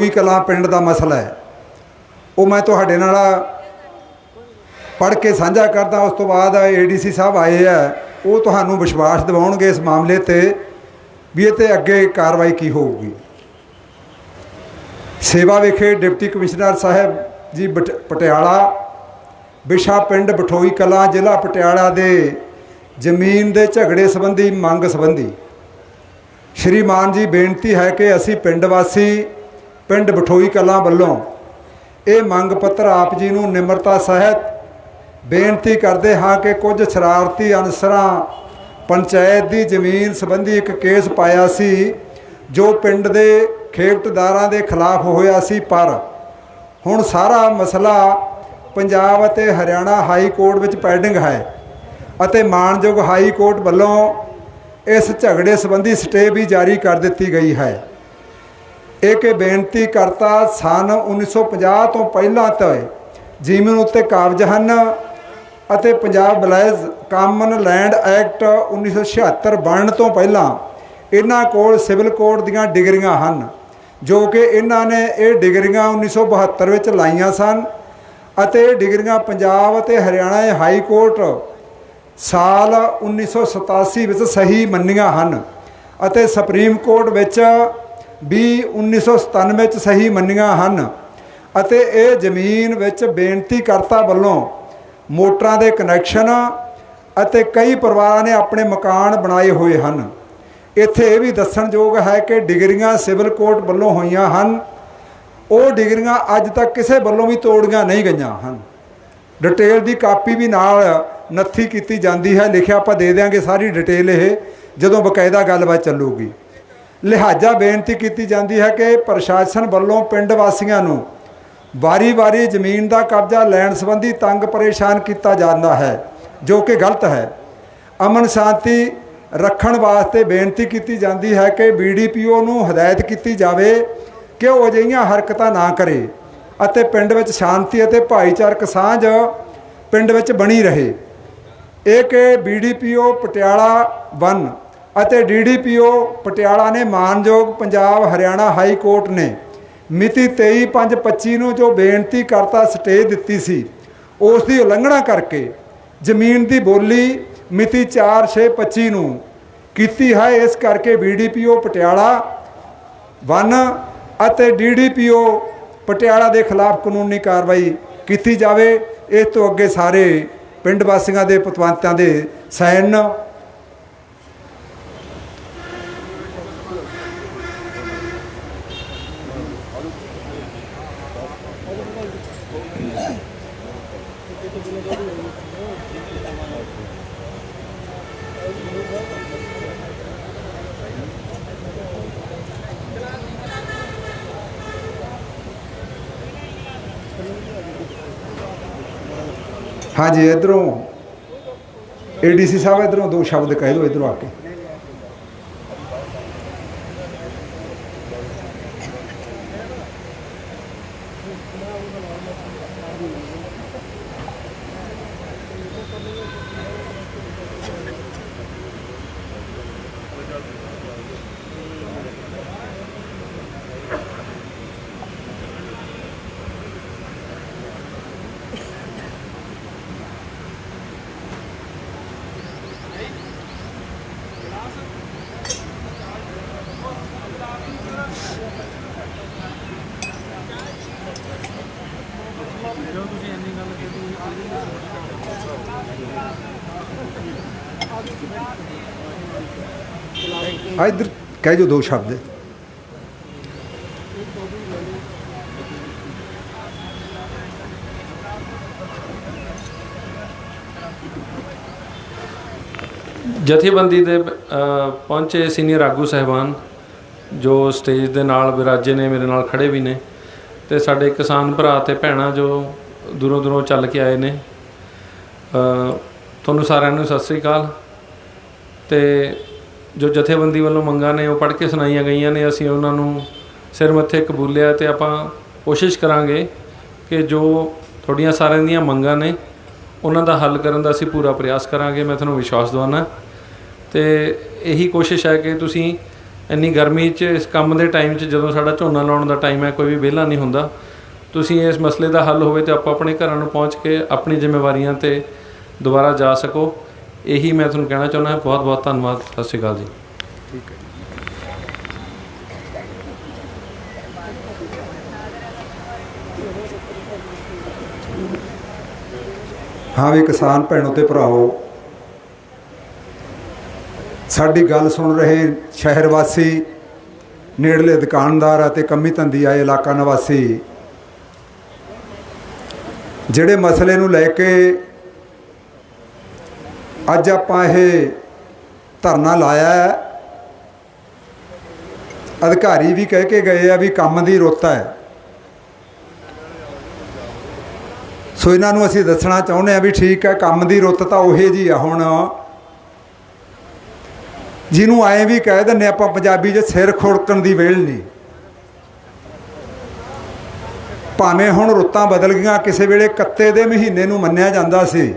ਵੀ ਕਲਾਂ ਪਿੰਡ ਦਾ ਮਸਲਾ ਹੈ, ਉਹ ਮੈਂ ਤੁਹਾਡੇ ਨਾਲ ਪੜ੍ਹ ਕੇ ਸਾਂਝਾ ਕਰਦਾ, ਉਸ ਤੋਂ ਬਾਅਦ ਏਡੀਸੀ ਸਾਹਿਬ ਆਏ ਆ, ਉਹ ਤੁਹਾਨੂੰ ਵਿਸ਼ਵਾਸ ਦਿਵਾਉਣਗੇ ਇਸ ਮਾਮਲੇ ਤੇ ਵੀ ਇਹ ਤੇ ਅੱਗੇ ਕਾਰਵਾਈ ਕੀ ਹੋਊਗੀ। ਸੇਵਾ ਵਿਖੇ deputy commissioner Sahib ji but- Patiala ਵਿਸ਼ਾ ਪਿੰਡ ਬਠੋਈ ਕਲਾਂ, ਜ਼ਿਲ੍ਹਾ ਪਟਿਆਲਾ ਦੇ ਜ਼ਮੀਨ ਦੇ ਝਗੜੇ ਸੰਬੰਧੀ ਮੰਗ ਸੰਬੰਧੀ। ਸ਼੍ਰੀਮਾਨ ਜੀ, ਬੇਨਤੀ ਹੈ ਕਿ ਅਸੀਂ ਪਿੰਡ ਵਾਸੀ ਪਿੰਡ ਬਠੋਈ ਕਲਾਂ ਵੱਲੋਂ ਇਹ ਮੰਗ ਪੱਤਰ ਆਪ ਜੀ ਨੂੰ ਨਿਮਰਤਾ ਸਹਿਤ ਬੇਨਤੀ ਕਰਦੇ ਹਾਂ ਕਿ ਕੁਝ ਸ਼ਰਾਰਤੀ ਅਨਸਰਾਂ ਪੰਚਾਇਤ ਦੀ ਜ਼ਮੀਨ ਸੰਬੰਧੀ ਇੱਕ ਕੇਸ ਪਾਇਆ ਸੀ, ਜੋ ਪਿੰਡ ਦੇ ਖੇਤਦਾਰਾਂ ਦੇ ਖਿਲਾਫ ਹੋਇਆ ਸੀ, ਪਰ ਹੁਣ ਸਾਰਾ ਮਸਲਾ ਪੰਜਾਬ ਅਤੇ ਹਰਿਆਣਾ ਹਾਈ ਕੋਰਟ ਵਿੱਚ ਪੈਂਡਿੰਗ ਹੈ ਅਤੇ ਮਾਨਯੋਗ ਹਾਈ ਕੋਰਟ ਵੱਲੋਂ ਇਸ ਝਗੜੇ ਸੰਬੰਧੀ ਸਟੇ ਵੀ ਜਾਰੀ ਕਰ ਦਿੱਤੀ ਗਈ ਹੈ। ਇਹ ਕਿ ਬੇਨਤੀ ਕਰਤਾ, ਸਨ 1950 ਤੋਂ ਪਹਿਲਾਂ ਤੋਂ ਜ਼ਮੀਨ ਉੱਤੇ ਕਾਬਜ ਹਨ ਅਤੇ Punjab villages common land act 1976 ਬਣਨ ਤੋਂ ਪਹਿਲਾਂ ਇਹਨਾਂ ਕੋਲ ਸਿਵਲ ਕੋਡ ਦੀਆਂ ਡਿਗਰੀਆਂ ਹਨ, ਜੋ ਕਿ ਇਹਨਾਂ ਨੇ ਇਹ ਡਿਗਰੀਆਂ 1972 ਵਿੱਚ ਲਾਈਆਂ ਸਨ ਅਤੇ ਇਹ ਡਿਗਰੀਆਂ ਪੰਜਾਬ ਅਤੇ ਹਰਿਆਣਾ ਦੇ ਹਾਈ ਕੋਰਟ ਸਾਲ 1987 ਵਿੱਚ ਸਹੀ ਮੰਨੀਆਂ ਹਨ ਅਤੇ ਸੁਪਰੀਮ ਕੋਰਟ ਵਿੱਚ ਵੀ 1997 'ਚ ਸਹੀ ਮੰਨੀਆਂ ਹਨ ਅਤੇ ਇਹ ਜ਼ਮੀਨ ਵਿੱਚ ਬੇਨਤੀ ਕਰਤਾ ਵੱਲੋਂ ਮੋਟਰਾਂ ਦੇ ਕਨੈਕਸ਼ਨ ਅਤੇ ਕਈ ਪਰਿਵਾਰਾਂ ਨੇ ਆਪਣੇ ਮਕਾਨ ਬਣਾਏ ਹੋਏ ਹਨ। ਇੱਥੇ ਇਹ ਵੀ ਦੱਸਣਯੋਗ ਹੈ ਕਿ ਡਿਗਰੀਆਂ ਸਿਵਲ ਕੋਰਟ ਵੱਲੋਂ ਹੋਈਆਂ ਹਨ। ਉਹ ਡਿਗਰੀਆਂ ਅੱਜ ਤੱਕ ਕਿਸੇ ਵੱਲੋਂ ਵੀ ਤੋੜੀਆਂ ਨਹੀਂ ਗਈਆਂ ਹਨ। ਡਿਟੇਲ ਦੀ ਕਾਪੀ ਵੀ ਨਾਲ ਨੱਥੀ ਕੀਤੀ ਜਾਂਦੀ ਹੈ। ਲਿਖਿਆ ਆਪਾਂ ਦੇ ਦਿਆਂਗੇ ਸਾਰੀ ਡਿਟੇਲ ਇਹ, ਜਦੋਂ ਬਕਾਇਦਾ ਗੱਲਬਾਤ ਚੱਲੂਗੀ। ਲਿਹਾਜ਼ਾ ਬੇਨਤੀ ਕੀਤੀ ਜਾਂਦੀ ਹੈ ਕਿ ਪ੍ਰਸ਼ਾਸਨ ਵੱਲੋਂ ਪਿੰਡ ਵਾਸੀਆਂ ਨੂੰ ਵਾਰੀ-ਵਾਰੀ ਜ਼ਮੀਨ ਦਾ ਕਬਜ਼ਾ ਲੈਣ ਸੰਬੰਧੀ ਤੰਗ ਪਰੇਸ਼ਾਨ ਕੀਤਾ ਜਾਂਦਾ ਹੈ, ਜੋ ਕਿ ਗਲਤ ਹੈ। ਅਮਨ ਸ਼ਾਂਤੀ ਰੱਖਣ ਵਾਸਤੇ ਬੇਨਤੀ ਕੀਤੀ ਜਾਂਦੀ ਹੈ ਕਿ ਬੀਡੀਪੀਓ ਨੂੰ ਹਦਾਇਤ ਕੀਤੀ ਜਾਵੇ ਕਿ ਉਹ ਅਜਿਹੀਆਂ ਹਰਕਤਾਂ ਨਾ ਕਰੇ ਅਤੇ ਪਿੰਡ ਵਿੱਚ ਸ਼ਾਂਤੀ ਅਤੇ ਭਾਈਚਾਰਕ ਸਾਂਝ ਪਿੰਡ ਵਿੱਚ ਬਣੀ ਰਹੇ। ਇਹ ਕਿ ਬੀਡੀਪੀਓ ਪਟਿਆਲਾ 1 ਅਤੇ ਡੀਡੀਪੀਓ ਪਟਿਆਲਾ ਨੇ ਮਾਨਯੋਗ ਪੰਜਾਬ ਹਰਿਆਣਾ ਹਾਈ ਕੋਰਟ ਨੇ ਮਿਤੀ 23/5/25 ਨੂੰ ਜੋ ਬੇਨਤੀ ਕਰਤਾ ਸਟੇ ਦਿੱਤੀ ਸੀ, ਉਸ ਦੀ ਉਲੰਘਣਾ ਕਰਕੇ ਜ਼ਮੀਨ ਦੀ ਬੋਲੀ ਮਿਤੀ 4/6/25 ਨੂੰ ਕੀਤੀ ਹੈ। ਇਸ ਕਰਕੇ ਬੀਡੀਪੀਓ ਪਟਿਆਲਾ 1 ਅਤੇ ਡੀਡੀਪੀਓ ਪਟਿਆਲਾ ਦੇ ਖਿਲਾਫ ਕਾਨੂੰਨੀ ਕਾਰਵਾਈ ਕੀਤੀ ਜਾਵੇ। ਇਸ ਤੋਂ ਅੱਗੇ ਸਾਰੇ ਪਿੰਡ ਵਾਸੀਆਂ ਦੇ ਪਤਵੰਤਾਂ ਦੇ ਸੈਨ ਹਾਂਜੀ ਇਧਰੋਂ ਏਡੀਸੀ ਸਾਹਿਬ ਇਧਰੋਂ ਦੋ ਸ਼ਬਦ ਕਹਿ ਦਿਓ ਇਧਰੋਂ ਆ ਕੇ। ਇਧਰ ਕਹਿ ਜੋ ਦੋ ਸ਼ਬਦ ਜਥੇਬੰਦੀ ਦੇ ਪਹੁੰਚੇ ਸੀਨੀਅਰ ਆਗੂ ਸਹਿਬਾਨ, ਜੋ ਸਟੇਜ ਦੇ ਨਾਲ ਵਿਰਾਜੇ ਨੇ, ਮੇਰੇ ਨਾਲ ਖੜੇ ਵੀ ਨੇ, ਤੇ ਸਾਡੇ ਕਿਸਾਨ ਭਰਾ ਤੇ ਭੈਣਾਂ ਜੋ ਦੂਰੋਂ ਦੂਰੋਂ ਚੱਲ ਕੇ ਆਏ ਨੇ। ਤੁਹਾਨੂੰ ਸਾਰਿਆਂ ਨੂੰ ਸਤਿ ਸ੍ਰੀ ਅਕਾਲ। ਤੇ ਜੋ ਜਥੇਬੰਦੀ ਵੱਲੋਂ ਮੰਗਾਂ ਨੇ ਉਹ ਪੜ੍ਹ ਕੇ ਸੁਣਾਈਆਂ ਗਈਆਂ ਨੇ, ਅਸੀਂ ਉਹਨਾਂ ਨੂੰ ਸਿਰ ਮੱਥੇ ਕਬੂਲਿਆ ਤੇ ਆਪਾਂ ਕੋਸ਼ਿਸ਼ ਕਰਾਂਗੇ ਕਿ ਜੋ ਤੁਹਾਡੀਆਂ ਸਾਰਿਆਂ ਦੀਆਂ ਮੰਗਾਂ ਨੇ, ਉਹਨਾਂ ਦਾ ਹੱਲ ਕਰਨ ਦਾ ਅਸੀਂ ਪੂਰਾ ਪ੍ਰਯਾਸ ਕਰਾਂਗੇ। ਮੈਂ ਤੁਹਾਨੂੰ ਵਿਸ਼ਵਾਸ ਦਿਵਾਉਣਾ ਤੇ ਇਹੀ ਕੋਸ਼ਿਸ਼ ਹੈ ਕਿ ਤੁਸੀਂ ਇੰਨੀ ਗਰਮੀ 'ਚ, ਇਸ ਕੰਮ ਦੇ ਟਾਈਮ 'ਚ ਜਦੋਂ ਸਾਡਾ ਝੋਨਾ ਲਾਉਣ ਦਾ ਟਾਈਮ ਹੈ, ਕੋਈ ਵੀ ਵਿਹਲਾ ਨਹੀਂ ਹੁੰਦਾ। ਤੁਸੀਂ ਇਸ ਮਸਲੇ ਦਾ ਹੱਲ ਹੋਵੇ ਤੇ ਆਪਾਂ ਆਪਣੇ ਘਰਾਂ ਨੂੰ ਪਹੁੰਚ ਕੇ ਆਪਣੀ ਜ਼ਿੰਮੇਵਾਰੀਆਂ ਤੇ ਦੁਬਾਰਾ ਜਾ ਸਕੋ। ਇਹੀ ਮੈਂ ਤੁਹਾਨੂੰ ਕਹਿਣਾ ਚਾਹੁੰਦਾ ਹਾਂ। ਬਹੁਤ ਬਹੁਤ ਧੰਨਵਾਦ। ਸਤਿ ਸ਼੍ਰੀ ਅਕਾਲ ਜੀ। ਹਾਂ ਵੀ ਕਿਸਾਨ ਭੈਣੋ ਤੇ ਭਰਾਓ ਸਾਡੀ ਗੱਲ ਸੁਣ ਰਹੇ ਸ਼ਹਿਰ ਵਾਸੀ, ਨੇੜਲੇ ਦੁਕਾਨਦਾਰ ਅਤੇ ਕੰਮੀ ਧੰਦੀ ਆਏ ਇਲਾਕਾ ਨਿਵਾਸੀ ਜਿਹੜੇ ਮਸਲੇ ਨੂੰ ਲੈ ਕੇ ਅੱਜ ਆਪਾਂ ਇਹ ਧਰਨਾ ਲਾਇਆ ਹੈ, ਅਧਿਕਾਰੀ ਵੀ ਕਹਿ ਕੇ ਗਏ ਆ ਵੀ ਕੰਮ ਦੀ ਰੁੱਤ ਹੈ। ਸੋ ਇਹਨਾਂ ਨੂੰ ਅਸੀਂ ਦੱਸਣਾ ਚਾਹੁੰਦੇ ਆ ਵੀ ਠੀਕ ਹੈ, ਕੰਮ ਦੀ ਰੁੱਤ ਤਾਂ ਉਹੇ ਜੀ ਆ ਹੁਣ। ਜਿਹਨੂੰ ਐਂ ਵੀ ਕਹਿ ਦਿੰਨੇ ਆਪਾਂ, ਪੰਜਾਬੀ 'ਚ ਸਿਰ ਖੁਰਕਣ ਦੀ ਵੇਲ ਨਹੀਂ। ਭਾਵੇਂ ਹੁਣ ਰੁੱਤਾਂ ਬਦਲ ਗਈਆਂ, ਕਿਸੇ ਵੇਲੇ ਕੱਤੇ ਦੇ ਮਹੀਨੇ ਨੂੰ ਮੰਨਿਆ ਜਾਂਦਾ ਸੀ।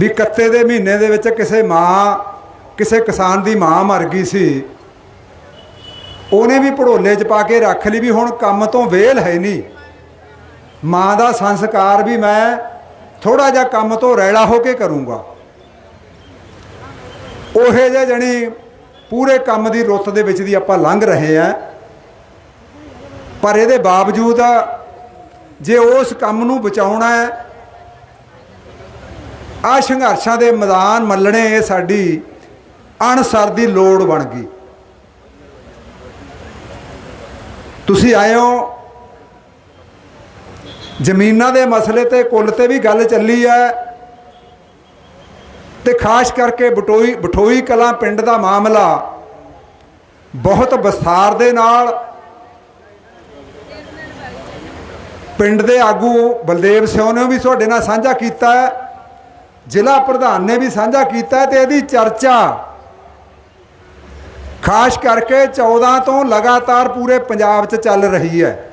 ਵੀ ਕੱਤੇ ਦੇ ਮਹੀਨੇ ਦੇ ਵਿੱਚ ਕਿਸੇ ਮਾਂ, ਕਿਸੇ ਕਿਸਾਨ ਦੀ ਮਾਂ ਮਰ ਗਈ ਸੀ। ਉਹਨੇ ਵੀ ਭੜੋਲੇ 'ਚ ਪਾ ਕੇ ਰੱਖ ਲਈ ਵੀ ਹੁਣ ਕੰਮ ਤੋਂ ਵੇਲ ਹੈ ਨਹੀਂ। ਮਾਂ ਦਾ ਸੰਸਕਾਰ ਵੀ ਮੈਂ ਥੋੜਾ ਜਿਹਾ ਕੰਮ ਤੋਂ ਰੈਲਾ ਹੋ ਕੇ ਕਰੂੰਗਾ। ਉਹੇ ਜੇ ਜਣੀ ਪੂਰੇ ਕੰਮ ਦੀ ਰੁੱਤ ਦੇ ਵਿੱਚ ਦੀ ਆਪਾਂ ਲੰਘ ਰਹੇ ਆ। ਪਰ ਇਹਦੇ ਬਾਵਜੂਦ ਜੇ ਉਸ ਕੰਮ ਨੂੰ ਬਚਾਉਣਾ ਹੈ ਆ ਸੰਘਰਸ਼ਾਂ ਦੇ ਮੈਦਾਨ ਮੱਲਣੇ ਇਹ ਸਾਡੀ ਅਣਸਰ ਦੀ ਲੋੜ ਬਣ ਗਈ। ਤੁਸੀਂ ਆਏ ਹੋ, ਜ਼ਮੀਨਾਂ ਦੇ ਮਸਲੇ ਤੇ, ਕੁੱਲ ਤੇ ਵੀ ਗੱਲ ਚੱਲੀ ਹੈ ਤੇ ਖਾਸ ਕਰਕੇ ਬਟੋਈ ਬਠੋਈ ਕਲਾਂ ਪਿੰਡ ਦਾ ਮਾਮਲਾ ਬਹੁਤ ਵਿਸਥਾਰ ਦੇ ਨਾਲ ਪਿੰਡ ਦੇ ਆਗੂ ਬਲਦੇਵ ਸਿੰਘ ਨੇ ਵੀ ਤੁਹਾਡੇ ਨਾਲ ਸਾਂਝਾ ਕੀਤਾ ਹੈ। ਜ਼ਿਲ੍ਹਾ ਪ੍ਰਧਾਨ ਨੇ ਵੀ ਸਾਂਝਾ ਕੀਤਾ ਹੈ ਤੇ ਇਹਦੀ ਚਰਚਾ ਖਾਸ ਕਰਕੇ 14 ਤੋਂ ਲਗਾਤਾਰ ਪੂਰੇ ਪੰਜਾਬ 'ਚ ਚੱਲ ਰਹੀ ਹੈ।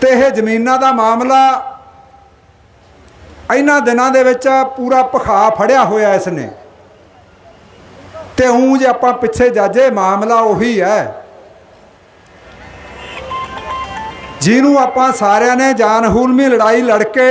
ਤੇ ਇਹ ਜ਼ਮੀਨਾਂ ਦਾ ਮਾਮਲਾ ਇਹਨਾਂ ਦਿਨਾਂ ਦੇ ਵਿੱਚ ਪੂਰਾ ਪਖਾ ਫੜਿਆ ਹੋਇਆ ਇਸ ਨੇ। ਤੇ ਉਂ ਜੇ ਆਪਾਂ ਪਿੱਛੇ ਜਾਜੇ, ਮਾਮਲਾ ਉਹੀ ਹੈ। ਜਿਹਨੂੰ ਆਪਾਂ ਸਾਰਿਆਂ ਨੇ ਜਾਨ ਵੀ ਲੜਾਈ ਲੜ ਕੇ